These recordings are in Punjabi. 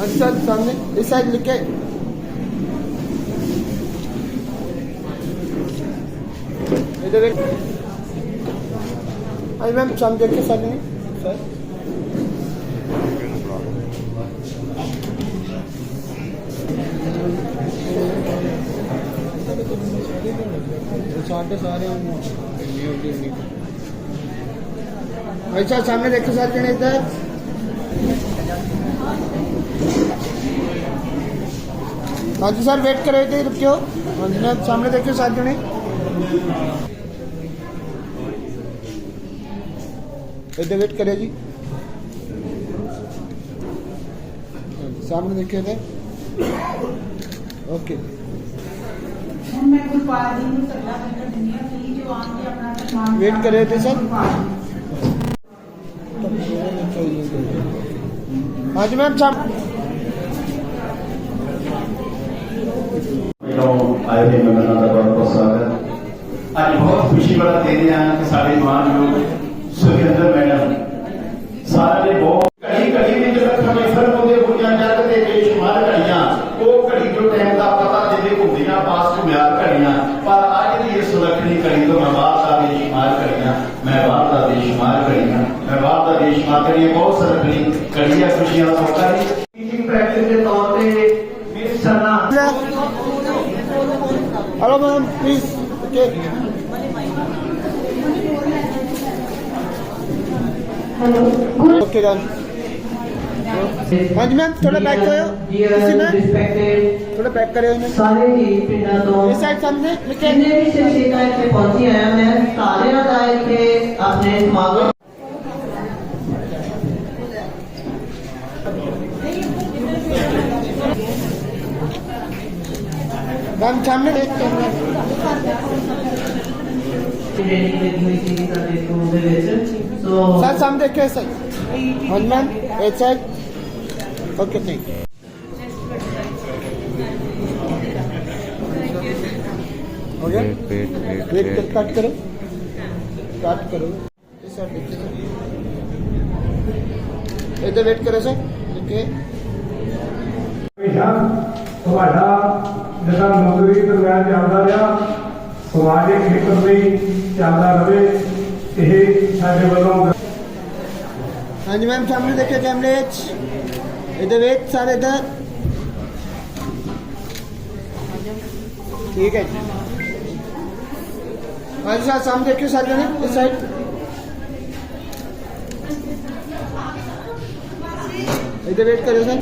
अच्छा सामने इस साइड लिख के इधर एक अरे मैम सामने देखिए सामने सर ਸਾਡੇ ਸਾਹਮਣੇ ਦੇਖੋ ਸਾਰੇ ਜਣੇ ਇੱਧਰ। ਹਾਂਜੀ ਸਰ ਵੇਟ ਕਰੋ ਇੱਥੇ ਰੁਕਿਓ। ਹਾਂਜੀ ਨਾ ਸਾਹਮਣੇ ਦੇਖਿਓ ਸਾਰੇ ਜਣੇ। ਇੱਧਰ ਵੇਟ ਕਰਿਓ ਜੀ। ਸਾਹਮਣੇ ਦੇਖਿਓ ਤੇ ਓਕੇ वेट कर रहे थे सर हाँ जी मैम शाम स्वागत अच बहुत खुशी वाला दे है हैं कि साढ़े मान लोग सुखेंद्र मैडम मात्र ये बहुत सरकली कड़िया खुशियाँ होता है। टीचिंग प्रैक्टिस के तौर पे miss Sana hello ma'am please hello okay done हाँ मैम थोड़ा बैक करो। इसी में। थोड़ा बैक करो इन्हें। सारे ही पिंडा तो इस साइड सामने जितने भी शिव जी का इतने पहुँची हैं मैं सारे अदाए के अपने समागम मैम सामने देखते हैं सर सामने देखिए sir Hanuman H H okay thank you हो गया वेट कर करो कट करो इधर वेट करो सर ओके ਜਿਹੜਾ ਨੌਕਰੀ ਦਰਮਿਆਨ ਚੱਲਦਾ ਰਿਹਾ ਸਮਾਜਿਕ ਖੇਤਰ ਵੀ ਚੱਲਦਾ ਰਹੇ, ਇਹ ਸਾਡੇ ਵੱਲੋਂ ਹਾਂਜੀ ਮੈਮ, ਸਾਹਮਣੇ ਦੇਖਿਆ ਕੈਮਰੇ ਵਿੱਚ। ਇਹਦੇ ਵਿੱਚ ਸਾਰੇ ਇਧਰ। ਠੀਕ ਹੈ ਹਾਂਜੀ ਸਾਹਿਬ ਸਾਹਮਣੇ ਦੇਖਿਓ ਸਾਰੇ ਜਣੇ, ਇਸ ਸਾਈਡ ਇਹਦੇ ਵੇਟ ਕਰਿਓ ਸਰ।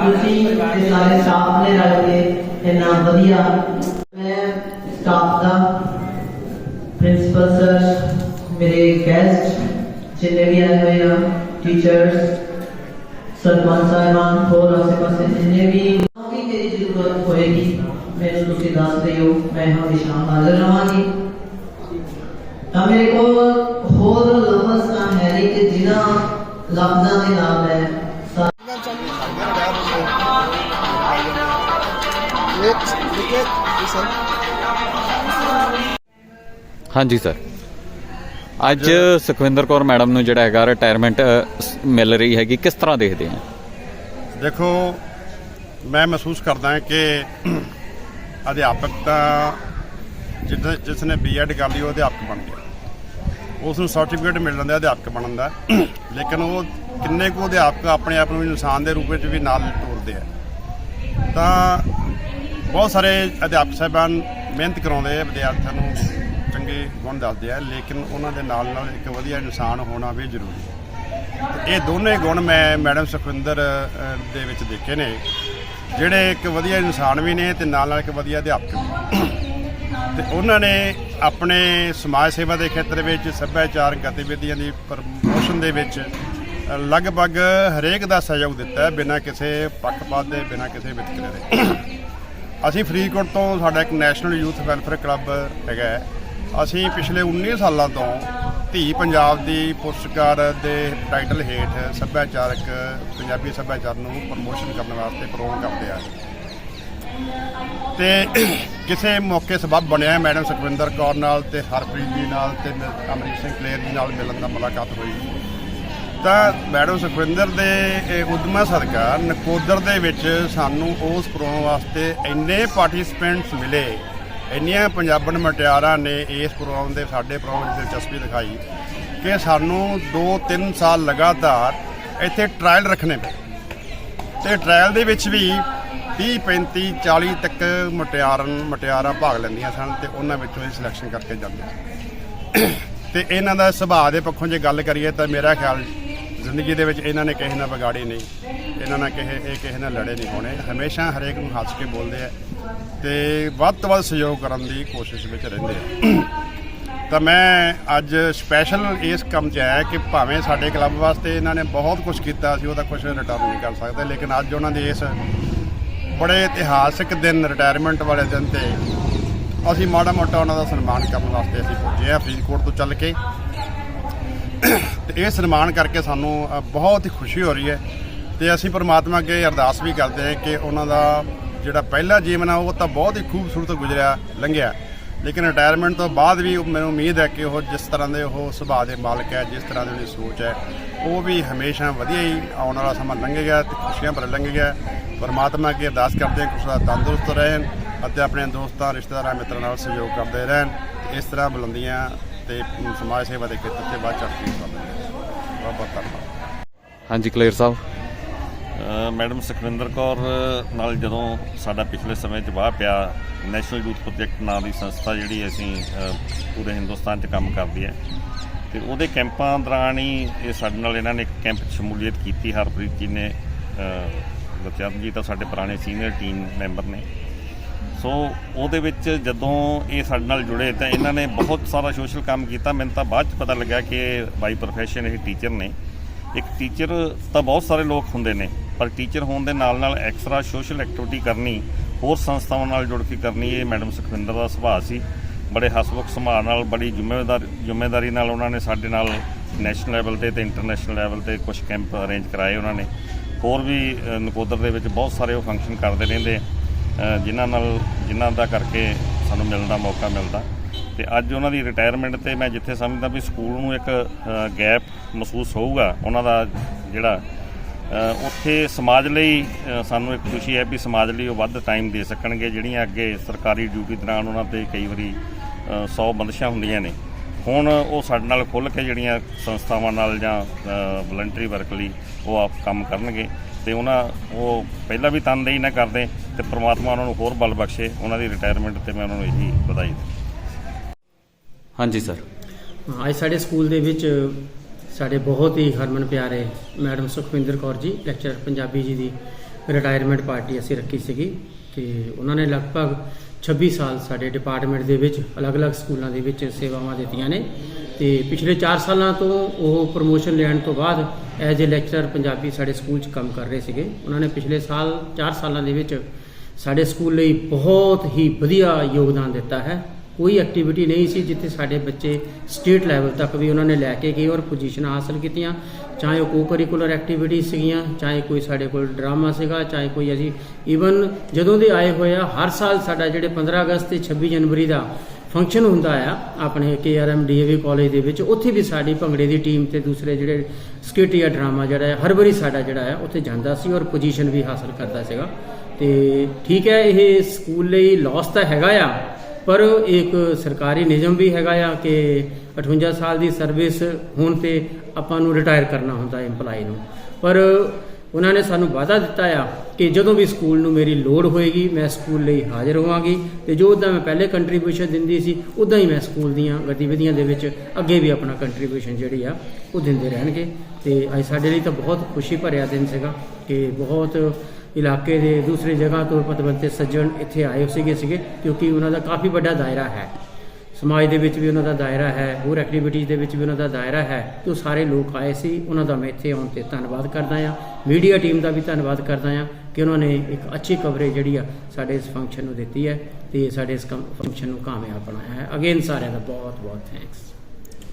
ਮੈਂ ਇਹਨੂੰ ਵਧੀਆ ਬਣਾ ਦੂੰਗਾ ਔਰ ਜਿੰਨਾ ਚਿਰ ਮੈਂ ਇੱਥੇ ਰਿਹਾ ਮੈਂ ਤੁਹਾਡਾ ਧੰਨਵਾਦ ਕਰਾਂ ਮੈਂ ਨੇ ਧੰਨਵਾਦ ਕਿਉਂ ਮੈਂ ਕਿ ਆਪਣਾ ਪਰਿਵਾਰ ਤੁਸੀਂ ਪਰਿਵਾਰ ਤੇ ਦੇ ਸਾਰੇ ਸਟਾਫ ਨੇ ਰਲ ਕੇ ਇੰਨਾ ਵਧੀਆ ਮੈਂ ਸਟਾਫ ਦਾ ਪ੍ਰਿੰਸੀਪਲ ਸਰ ਮੇਰੇ ਗੈਸਟ ਜਿੰਨੇ ਵੀ ਆਏ ਹੋਏ ਆ ਟੀਚਰਸ ਸਰਪੰਚ ਸਾਹਿਬਾਨ, ਹੋਰ ਆਸੇ ਪਾਸੇ ਜਿੰਨੇ ਵੀ ਜੋ ਵੀ ਮੇਰੀ ਜ਼ਰੂਰਤ ਹੋਏਗੀ, ਮੈਨੂੰ ਤੁਸੀਂ ਦੱਸ ਦਿਓ, ਮੈਂ ਹਮੇਸ਼ਾ ਹਾਜ਼ਰ ਰਹਾਂਗੀ। ਤਾਂ ਮੇਰੇ ਕੋਲ ਹੋਰ ਲਫ਼ਜ਼ ਤਾਂ ਹੈ ਨਹੀਂ ਕਿ ਜਿਨ੍ਹਾਂ ਲਫ਼ਜ਼ਾਂ ਦੇ ਨਾਲ ਮੈਂ ਹਾਂਜੀ ਸਰ। ਅੱਜ ਸੁਖਵਿੰਦਰ ਕੌਰ ਮੈਡਮ ਨੂੰ ਜਿਹੜਾ ਹੈਗਾ ਰਿਟਾਇਰਮੈਂਟ ਮਿਲ ਰਹੀ ਹੈਗੀ ਕਿਸ ਤਰ੍ਹਾਂ ਦੇਖਦੇ ਆ? ਦੇਖੋ ਮੈਂ ਮਹਿਸੂਸ ਕਰਦਾ ਕਿ ਅਧਿਆਪਕ ਤਾਂ ਜਿੱਦਾਂ ਜਿਸ ਨੇ ਬੀਐਡ ਕਰ ਲਈ ਉਹ ਅਧਿਆਪਕ ਬਣ ਗਿਆ। ਉਸ ਨੂੰ ਸਰਟੀਫਿਕੇਟ ਮਿਲ ਜਾਂਦਾ ਅਧਿਆਪਕ ਬਣਨ ਦਾ। ਲੇਕਿਨ ਉਹ ਕਿੰਨੇ ਕੁ ਅਧਿਆਪਕ ਆਪਣੇ ਆਪ ਨੂੰ ਇਨਸਾਨ ਦੇ ਰੂਪ ਵਿੱਚ ਵੀ ਨਾਲ ਤੋਰਦੇ ਆ। ਤਾਂ ਬਹੁਤ ਸਾਰੇ ਅਧਿਆਪਕ ਸਾਹਿਬਾਨ ਮਿਹਨਤ ਕਰਾਉਂਦੇ ਆ, ਵਿਦਿਆਰਥੀਆਂ ਨੂੰ ਚੰਗੇ ਗੁਣ ਦੱਸਦੇ ਆ, ਲੇਕਿਨ ਉਹਨਾਂ ਦੇ ਨਾਲ ਨਾਲ ਇੱਕ ਵਧੀਆ ਇਨਸਾਨ ਹੋਣਾ ਵੀ ਜ਼ਰੂਰੀ ਹੈ। ਇਹ ਦੋਨੇ ਗੁਣ ਮੈਂ ਮੈਡਮ ਸੁਖਵਿੰਦਰ ਦੇ ਵਿੱਚ ਦੇਖੇ ਨੇ। ਜਿਹੜੇ ਇੱਕ ਵਧੀਆ ਇਨਸਾਨ ਵੀ ਨੇ ਤੇ ਨਾਲ ਨਾਲ ਇੱਕ ਵਧੀਆ ਅਧਿਆਪਕ ਵੀ ਤੇ ਉਹਨਾਂ ਨੇ ਆਪਣੇ ਸਮਾਜ ਸੇਵਾ ਦੇ ਖੇਤਰ ਵਿੱਚ ਸੱਭਿਆਚਾਰਕ ਗਤੀਵਿਧੀਆਂ ਦੀ ਪ੍ਰਮੋਸ਼ਨ ਦੇ ਵਿੱਚ ਲਗਭਗ ਹਰੇਕ ਦਾ ਸਹਿਯੋਗ ਦਿੱਤਾ ਹੈ ਬਿਨਾਂ ਕਿਸੇ ਪੱਖਪਾਤ ਦੇ, ਬਿਨਾਂ ਕਿਸੇ ਵਿਤਕਰੇ ਦੇ। ਅਸੀਂ ਫਰੀਦਕੋਟ ਤੋਂ ਸਾਡਾ ਇੱਕ ਨੈਸ਼ਨਲ ਯੂਥ ਵੈਲਫੇਅਰ ਕਲੱਬ ਹੈਗਾ ਅਸੀਂ ਪਿਛਲੇ 19 ਸਾਲਾਂ ਤੋਂ ਧੀ ਪੰਜਾਬ ਦੀ ਪੁਰਸਕਾਰ ਦੇ ਟਾਈਟਲ ਹੇਠ ਸੱਭਿਆਚਾਰਕ, ਪੰਜਾਬੀ ਸੱਭਿਆਚਾਰ ਨੂੰ ਪ੍ਰਮੋਸ਼ਨ ਕਰਨ ਵਾਸਤੇ ਪ੍ਰੋਗਰਾਮ ਕਰਦੇ ਆ ਤੇ ਕਿਸੇ ਮੌਕੇ ਸਬਬ ਬਣਿਆ ਮੈਡਮ ਸੁਖਵਿੰਦਰ ਕੌਰ ਨਾਲ ਤੇ ਹਰਪ੍ਰੀਤ ਜੀ ਨਾਲ ਤੇ ਮ- ਅਮਰੀਕ ਸਿੰਘ ਕਲੇਰ ਜੀ ਨਾਲ ਮਿਲਣ ਦਾ ਮੁਲਾਕਾਤ ਹੋਈ। ਤਾਂ ਮੈਡਮ ਸੁਖਵਿੰਦਰ ਦੇ, ਇਹ ਸਦਕਾ ਨਕੋਦਰ ਦੇ ਵਿੱਚ ਸਾਨੂੰ ਉਸ ਪ੍ਰੋਗਰਾਮ ਵਾਸਤੇ ਇੰਨੇ ਪਾਰਟਿਸਪੈਂਟਸ ਮਿਲੇ, ਇੰਨੀਆਂ ਪੰਜਾਬਣ ਮਟਿਆਰਾਂ ਨੇ ਇਸ ਪ੍ਰੋਗਰਾਮ ਦੇ ਸਾਡੇ ਪ੍ਰੋਗਰਾਮ 'ਚ ਦਿਲਚਸਪੀ ਦਿਖਾਈ ਕਿ ਸਾਨੂੰ 2-3 ਸਾਲ ਲਗਾਤਾਰ ਇੱਥੇ ਟ੍ਰਾਇਲ ਰੱਖਣੇ ਪਏ। ਤੇ ਟ੍ਰਾਇਲ ਦੇ ਵਿੱਚ ਵੀ 30 35 40 ਤੱਕ ਮਟਿਆਰਨ, ਮਟਿਆਰਾਂ ਭਾਗ ਲੈਂਦੀਆਂ ਸਨ ਤੇ ਉਹਨਾਂ ਵਿੱਚੋਂ ਹੀ ਸਿਲੈਕਸ਼ਨ ਕਰਕੇ ਜਾਂਦੇ ਸੀ ਤੇ ਇਹਨਾਂ ਦਾ ਸੁਭਾਅ ਦੇ ਪੱਖੋਂ ਜੇ ਗੱਲ ਕਰੀਏ ਤਾਂ ਮੇਰਾ ਖਿਆਲ ਜ਼ਿੰਦਗੀ ਦੇ ਵਿੱਚ ਇਹਨਾਂ ਨੇ ਕਿਸੇ ਨਾਲ ਵਿਗਾੜੀ ਨਹੀਂ, ਇਹਨਾਂ ਨਾਲ ਕਿਸੇ, ਇਹ ਕਿਸੇ ਨਾਲ ਲੜੇ ਨਹੀਂ ਹੋਣੇ। ਹਮੇਸ਼ਾ ਹਰੇਕ ਨੂੰ ਹੱਸ ਕੇ ਬੋਲਦੇ ਆ ਤੇ ਵੱਧ ਤੋਂ ਵੱਧ ਸਹਿਯੋਗ ਕਰਨ ਦੀ ਕੋਸ਼ਿਸ਼ ਵਿੱਚ ਰਹਿੰਦੇ ਆ। ਤਾਂ ਮੈਂ ਅੱਜ ਸਪੈਸ਼ਲ ਇਸ ਕੰਮ 'ਚ ਆਇਆ ਕਿ ਭਾਵੇਂ ਸਾਡੇ ਕਲੱਬ ਵਾਸਤੇ ਇਹਨਾਂ ਨੇ ਬਹੁਤ ਕੁਝ ਕੀਤਾ ਸੀ, ਉਹਦਾ ਕੁਝ ਰਿਟਰਨ ਨਹੀਂ ਕਰ ਸਕਦੇ, ਲੇਕਿਨ ਅੱਜ ਉਹਨਾਂ ਦੇ ਇਸ ਬੜੇ ਇਤਿਹਾਸਕ ਦਿਨ ਰਿਟਾਇਰਮੈਂਟ ਵਾਲੇ ਦਿਨ ਤੇ ਅਸੀਂ ਮਾੜਾ ਮੋਟਾ ਉਹਨਾਂ ਦਾ ਸਨਮਾਨ ਕਰਨ ਵਾਸਤੇ ਅਸੀਂ ਪਹੁੰਚੇ ਆ ਫਰੀਦਕੋਟ ਤੋਂ ਚੱਲ ਕੇ। ਤੇ ਇਹ ਸਨਮਾਨ ਕਰਕੇ ਸਾਨੂੰ ਬਹੁਤ ਹੀ ਖੁਸ਼ੀ ਹੋ ਰਹੀ ਹੈ। ਤੇ ਅਸੀਂ ਪਰਮਾਤਮਾ ਅੱਗੇ ਅਰਦਾਸ ਵੀ ਕਰਦੇ ਹਾਂ ਕਿ ਉਹਨਾਂ ਦਾ ਜਿਹੜਾ ਪਹਿਲਾ ਜੀਵਨ ਆ, ਉਹ ਤਾਂ ਬਹੁਤ ਹੀ ਖੂਬਸੂਰਤ ਗੁਜ਼ਰਿਆ, ਲੰਘਿਆ। ਲੇਕਿਨ ਰਿਟਾਇਰਮੈਂਟ ਤੋਂ ਬਾਅਦ ਵੀ ਮੈਨੂੰ ਉਮੀਦ ਹੈ ਕਿ ਉਹ ਜਿਸ ਤਰ੍ਹਾਂ ਦੇ ਉਹ ਸੁਭਾਅ ਦੇ ਮਾਲਕ ਹੈ, ਜਿਸ ਤਰ੍ਹਾਂ ਦੀ ਉਹਦੀ ਸੋਚ ਹੈ, ਉਹ ਵੀ ਹਮੇਸ਼ਾ ਵਧੀਆ ਹੀ ਆਉਣ ਵਾਲਾ ਸਮਾਂ ਲੰਘੇਗਾ ਤੇ ਖੁਸ਼ੀਆਂ ਭਰ ਲੰਘੇਗਾ। ਪਰਮਾਤਮਾ ਅੱਗੇ ਅਰਦਾਸ ਕਰਦੇ ਹਾਂ ਕਿ ਉਸ ਤੰਦਰੁਸਤ ਰਹਿਣ ਅਤੇ ਆਪਣੇ ਦੋਸਤਾਂ, ਰਿਸ਼ਤੇਦਾਰਾਂ, ਮਿੱਤਰਾਂ ਨਾਲ ਸਹਿਯੋਗ ਕਰਦੇ ਰਹਿਣ। ਇਸ ਤਰ੍ਹਾਂ ਬੁਲੰਦੀਆਂ ਤੇ ਸਮਾਜ ਸੇਵਾ ਦੇ ਖੇਤਰ 'ਤੇ ਵੱਧ ਚੜ੍ਹ ਕੇ ਹਿੱਸਾ ਬਹੁਤ ਬਹੁਤ ਧੰਨਵਾਦ। ਹਾਂਜੀ ਕਲੀਅਰ ਸਾਹਿਬ। ਅ, ਮੈਡਮ ਸੁਖਵਿੰਦਰ ਕੌਰ ਨਾਲ ਜਦੋਂ ਸਾਡਾ ਪਿਛਲੇ ਸਮੇਂ 'ਚ ਵਾਹ ਪਿਆ ਨੈਸ਼ਨਲ ਯੂਥ ਪ੍ਰੋਜੈਕਟ ਨਾਂ ਦੀ ਸੰਸਥਾ ਜਿਹੜੀ ਅਸੀਂ ਅ, ਪੂਰੇ ਹਿੰਦੁਸਤਾਨ 'ਚ ਕੰਮ ਕਰਦੀ ਹੈ। ਤੇ ਉਹਦੇ ਕੈਂਪਾਂ ਦੌਰਾਨ ਹੀ ਇਹ ਸਾਡੇ ਨਾਲ ਇਹਨਾਂ ਨੇ ਇੱਕ ਕੈਂਪ 'ਚ ਸ਼ਮੂਲੀਅਤ ਕੀਤੀ ਹਰਪ੍ਰੀਤ ਜੀ ਨੇ ਗੁਰਚਰਨ ਜੀ ਤਾਂ ਸਾਡੇ ਪੁਰਾਣੇ ਸੀਨੀਅਰ ਟੀਮ ਮੈਂਬਰ ਨੇ। ਸੋ ਉਹਦੇ ਵਿੱਚ ਜਦੋਂ ਇਹ ਸਾਡੇ ਨਾਲ ਜੁੜੇ ਤਾਂ ਇਹਨਾਂ ਨੇ ਬਹੁਤ ਸਾਰਾ ਸੋਸ਼ਲ ਕੰਮ ਕੀਤਾ। ਮੈਨੂੰ ਤਾਂ ਬਾਅਦ ਚ ਪਤਾ ਲੱਗਾ ਕਿ ਬਾਈ ਪ੍ਰੋਫੈਸ਼ਨ ਇਹ ਟੀਚਰ ਨੇ। ਇੱਕ ਟੀਚਰ ਤਾਂ ਬਹੁਤ ਸਾਰੇ ਲੋਕ ਹੁੰਦੇ ਨੇ, ਪਰ ਟੀਚਰ ਹੋਣ ਦੇ ਨਾਲ ਨਾਲ ਐਕਸਟਰਾ ਸੋਸ਼ਲ ਐਕਟੀਵਿਟੀ ਕਰਨੀ, ਹੋਰ ਸੰਸਥਾਵਾਂ ਨਾਲ ਜੁੜ ਕੇ ਕਰਨੀ, ਇਹ ਮੈਡਮ ਸੁਖਵਿੰਦਰ ਦਾ ਸੁਭਾਅ ਸੀ। ਬੜੇ ਹਸਮੁਖ ਸੁਭਾਅ ਨਾਲ, ਬੜੀ ਜ਼ਿੰਮੇਵਾਰ, ਜ਼ਿੰਮੇਵਾਰੀ ਨਾਲ ਉਹਨਾਂ ਨੇ ਸਾਡੇ ਨਾਲ ਨੈਸ਼ਨਲ ਲੈਵਲ ਤੇ ਤੇ ਇੰਟਰਨੈਸ਼ਨਲ ਲੈਵਲ ਤੇ ਕੁਝ ਕੈਂਪ ਅਰੇਂਜ ਕਰਾਏ ਉਹਨਾਂ ਨੇ। ਹੋਰ ਵੀ ਨਕੋਦਰ ਦੇ ਵਿੱਚ ਬਹੁਤ ਸਾਰੇ ਉਹ ਫੰਕਸ਼ਨ ਕਰਦੇ ਰਹਿੰਦੇ। ਆ ਜਿਨ੍ਹਾਂ ਨਾਲ ਜਿਨ੍ਹਾਂ ਦਾ ਕਰਕੇ ਸਾਨੂੰ ਮਿਲਣ ਦਾ ਮੌਕਾ ਮਿਲਦਾ। ਤੇ ਅੱਜ ਉਹਨਾਂ ਦੀ ਰਿਟਾਇਰਮੈਂਟ ਤੇ ਮੈਂ ਜਿੱਥੇ ਸਮਝਦਾ ਵੀ ਸਕੂਲ ਨੂੰ ਇੱਕ ਗੈਪ ਮਹਿਸੂਸ ਹੋਊਗਾ, ਉਹਨਾਂ ਦਾ ਜਿਹੜਾ ਉੱਥੇ ਸਮਾਜ ਲਈ ਸਾਨੂੰ ਇੱਕ ਖੁਸ਼ੀ ਹੈ ਵੀ ਸਮਾਜ ਲਈ ਉਹ ਵੱਧ ਟਾਈਮ ਦੇ ਸਕਣਗੇ, ਜਿਹੜੀਆਂ ਅੱਗੇ ਸਰਕਾਰੀ ਡਿਊਟੀ ਦੌਰਾਨ ਉਹਨਾਂ ਤੇ ਕਈ ਵਾਰੀ 100 ਬੰਦਸ਼ਾਂ ਹੁੰਦੀਆਂ ਨੇ। ਹੁਣ ਉਹ ਸਾਡੇ ਨਾਲ ਖੁੱਲ੍ਹ ਕੇ ਜਿਹੜੀਆਂ ਸੰਸਥਾਵਾਂ ਨਾਲ ਜਾਂ ਵਲੰਟਰੀ ਵਰਕ ਲਈ ਉਹ ਆਪ ਕੰਮ ਕਰਨਗੇ ਤੇ ਉਹਨਾਂ ਉਹ ਪਹਿਲਾਂ ਵੀ ਤਨਦੇਹੀ ਨਾ ਕਰਦੇ ਤੇ ਪ੍ਰਮਾਤਮਾ ਉਹਨਾਂ ਨੂੰ ਹੋਰ ਬਲ ਬਖਸ਼ੇ ਉਹਨਾਂ ਦੀ ਰਿਟਾਇਰਮੈਂਟ ਤੇ ਮੈਂ ਉਹਨਾਂ ਨੂੰ ਇਹੀ ਵਧਾਈ ਦਿੰਦਾ। ਹਾਂਜੀ ਸਰ। ਅੱਜ ਸਾਡੇ ਸਕੂਲ ਦੇ ਵਿੱਚ ਸਾਡੇ ਬਹੁਤ ਹੀ ਹਰਮਨ ਪਿਆਰੇ ਮੈਡਮ ਸੁਖਵਿੰਦਰ ਕੌਰ ਜੀ ਲੈਕਚਰਰ ਪੰਜਾਬੀ ਜੀ ਦੀ ਰਿਟਾਇਰਮੈਂਟ ਪਾਰਟੀ ਅਸੀਂ ਰੱਖੀ ਸੀਗੀ ਤੇ ਉਹਨਾਂ ਨੇ ਲਗਭਗ 26 ਸਾਲ ਸਾਡੇ ਡਿਪਾਰਟਮੈਂਟ ਦੇ ਵਿੱਚ ਅਲੱਗ-ਅਲੱਗ ਸਕੂਲਾਂ ਦੇ ਵਿੱਚ ਸੇਵਾਵਾਂ ਦਿੱਤੀਆਂ ਨੇ ਤੇ ਪਿਛਲੇ 4 ਸਾਲਾਂ ਤੋਂ ਉਹ ਪ੍ਰੋਮੋਸ਼ਨ ਲੈਣ ਤੋਂ ਬਾਅਦ ਐਜ਼ ਅ ਲੈਕਚਰਰ ਪੰਜਾਬੀ ਸਾਡੇ ਸਕੂਲ 'ਚ ਕੰਮ ਕਰ ਰਹੇ ਸੀਗੇ। ਉਹਨਾਂ ਨੇ ਪਿਛਲੇ ਸਾਲ 4 ਸਾਲਾਂ ਦੇ ਵਿੱਚ ਸਾਡੇ ਸਕੂਲ ਲਈ ਬਹੁਤ ਹੀ ਵਧੀਆ ਯੋਗਦਾਨ ਦਿੱਤਾ ਹੈ। ਕੋਈ ਐਕਟੀਵਿਟੀ ਨਹੀਂ ਸੀ ਜਿੱਥੇ ਸਾਡੇ ਬੱਚੇ ਸਟੇਟ ਲੈਵਲ ਤੱਕ ਵੀ ਉਹਨਾਂ ਨੇ ਲੈ ਕੇ ਗਏ ਔਰ ਪੋਜੀਸ਼ਨਾਂ ਹਾਸਲ ਕੀਤੀਆਂ। ਚਾਹੇ ਉਹ ਕੋ-ਕਰਿਕੂਲਰ ਐਕਟੀਵਿਟੀ ਸੀਗੀਆਂ, ਚਾਹੇ ਕੋਈ ਸਾਡੇ ਕੋਲ ਡਰਾਮਾ ਸੀਗਾ, ਚਾਹੇ ਕੋਈ ਅਸੀਂ ਈਵਨ ਜਦੋਂ ਦੇ ਆਏ ਹੋਏ ਆ, ਹਰ ਸਾਲ ਸਾਡਾ ਜਿਹੜੇ 15 ਅਗਸਤ ਤੇ 26 ਜਨਵਰੀ ਦਾ ਫੰਕਸ਼ਨ ਹੁੰਦਾ ਆ, ਆਪਣੇ ਕੇਆਰਐਮ ਡੀਏਵੀ ਕਾਲਜ ਦੇ ਵਿੱਚ, ਉੱਥੇ ਵੀ ਸਾਡੀ ਭੰਗੜੇ ਦੀ ਟੀਮ ਤੇ ਦੂਸਰੇ ਜਿਹੜੇ ਸਕਿੱਟ ਜਾਂ ਡਰਾਮਾ ਜਿਹੜਾ ਹੈ ਹਰ ਵਾਰੀ ਸਾਡਾ ਜਿਹੜਾ ਆ, ਉੱਥੇ ਜਾਂਦਾ ਸੀ ਔਰ ਪੋਜੀਸ਼ਨ ਵੀ ਹਾਸਲ ਕਰਦਾ ਸੀਗਾ। ਤੇ ਠੀਕ ਹੈ, ਇਹ ਸਕੂਲ ਲਈ ਲਾਸ ਤਾਂ ਹੈਗਾ ਆ ਪਰ ਇੱਕ ਸਰਕਾਰੀ ਨਿਯਮ ਵੀ ਹੈਗਾ ਆ ਕਿ 58 ਸਾਲ ਦੀ ਸਰਵਿਸ ਹੋਣ ਤੇ ਆਪਾਂ ਨੂੰ ਰਿਟਾਇਰ ਕਰਨਾ ਹੁੰਦਾ EMPLOYE ਨੂੰ। ਪਰ ਉਹਨਾਂ ਨੇ ਸਾਨੂੰ ਵਾਅਦਾ ਦਿੱਤਾ ਆ ਕਿ ਜਦੋਂ ਵੀ ਸਕੂਲ ਨੂੰ ਮੇਰੀ ਲੋੜ ਹੋਏਗੀ, ਮੈਂ ਸਕੂਲ ਲਈ ਹਾਜ਼ਰ ਹੋਵਾਂਗੀ ਤੇ ਜੋ ਉਦਾਂ ਮੈਂ ਪਹਿਲੇ ਕੰਟਰੀਬਿਊਸ਼ਨ ਦਿੰਦੀ ਸੀ ਉਦਾਂ ਹੀ ਮੈਂ ਸਕੂਲ ਦੀਆਂ ਗਤੀਵਿਧੀਆਂ ਦੇ ਵਿੱਚ ਅੱਗੇ ਵੀ ਆਪਣਾ ਕੰਟਰੀਬਿਊਸ਼ਨ ਜਿਹੜੀ ਆ, ਉਹ ਦਿੰਦੇ ਰਹਿਣਗੇ। ਤੇ ਅੱਜ ਸਾਡੇ ਲਈ ਤਾਂ ਬਹੁਤ ਖੁਸ਼ੀ ਭਰਿਆ ਦਿਨ ਸੀਗਾ ਕਿ ਬਹੁਤ ਇਲਾਕੇ ਦੇ ਦੂਸਰੇ ਜਗ੍ਹਾ ਤੋਂ ਪਤਵੰਤੇ ਸੱਜਣ ਇੱਥੇ ਆਏ ਸੀਗੇ ਸੀਗੇ, ਕਿਉਂਕਿ ਉਹਨਾਂ ਦਾ ਕਾਫੀ ਵੱਡਾ ਦਾਇਰਾ ਹੈ। ਸਮਾਜ ਦੇ ਵਿੱਚ ਵੀ ਉਹਨਾਂ ਦਾ ਦਾਇਰਾ ਹੈ, ਹੋਰ ਐਕਟੀਵਿਟੀਜ਼ ਦੇ ਵਿੱਚ ਵੀ ਉਹਨਾਂ ਦਾ ਦਾਇਰਾ ਹੈ। ਤੇ ਉਹ ਸਾਰੇ ਲੋਕ ਆਏ ਸੀ, ਉਹਨਾਂ ਦਾ ਮੈਂ ਇੱਥੇ ਆਉਣ ਤੇ ਧੰਨਵਾਦ ਕਰਦਾ ਹਾਂ। ਮੀਡੀਆ ਟੀਮ ਦਾ ਵੀ ਧੰਨਵਾਦ ਕਰਦਾ ਹਾਂ ਕਿ ਉਹਨਾਂ ਨੇ ਇੱਕ ਅੱਛੀ ਕਵਰੇਜ ਜਿਹੜੀ ਆ ਸਾਡੇ ਇਸ ਫੰਕਸ਼ਨ ਨੂੰ ਦਿੱਤੀ ਹੈ ਤੇ ਸਾਡੇ ਇਸ ਫੰਕਸ਼ਨ ਨੂੰ ਕਾਮਯਾਬ ਬਣਾਇਆ ਹੈ। ਅਗੇਨ ਸਾਰਿਆਂ ਦਾ ਬਹੁਤ ਬਹੁਤ ਥੈਂਕਸ